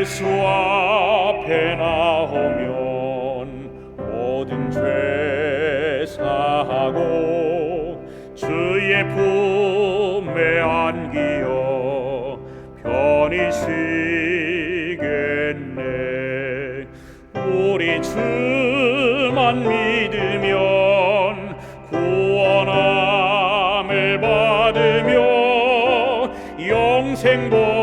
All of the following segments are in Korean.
예수 앞에 나오면 모든 죄 사하고 주의 품에 안기어 편히 쉬겠네 우리 주만 믿으면 구원함을 받으며 영생 보.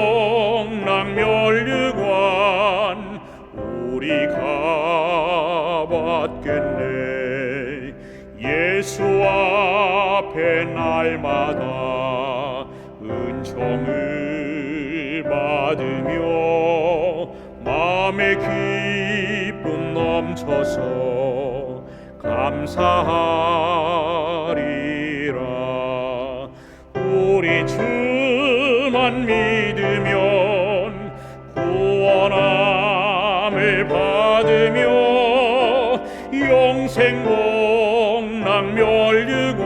가 받겠네. 예수 앞에 날마다 은총을 받으며 마음의 기쁨 넘쳐서 감사하리라. 우리 주만 믿으면 구원 받으며 영생 복락 멸류관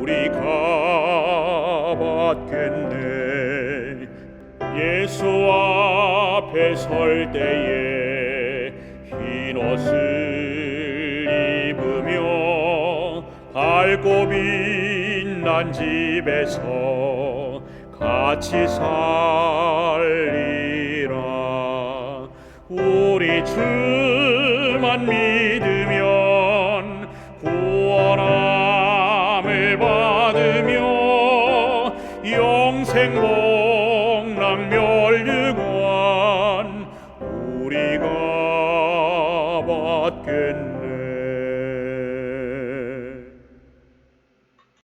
우리가 받겠네. 예수 앞에 설 때에 흰 옷을 입으며 밝고 빛난 집에서 같이 살 우리 주만 믿으면 구원함을 받으며 영생 복락 멸류관 우리가 받겠네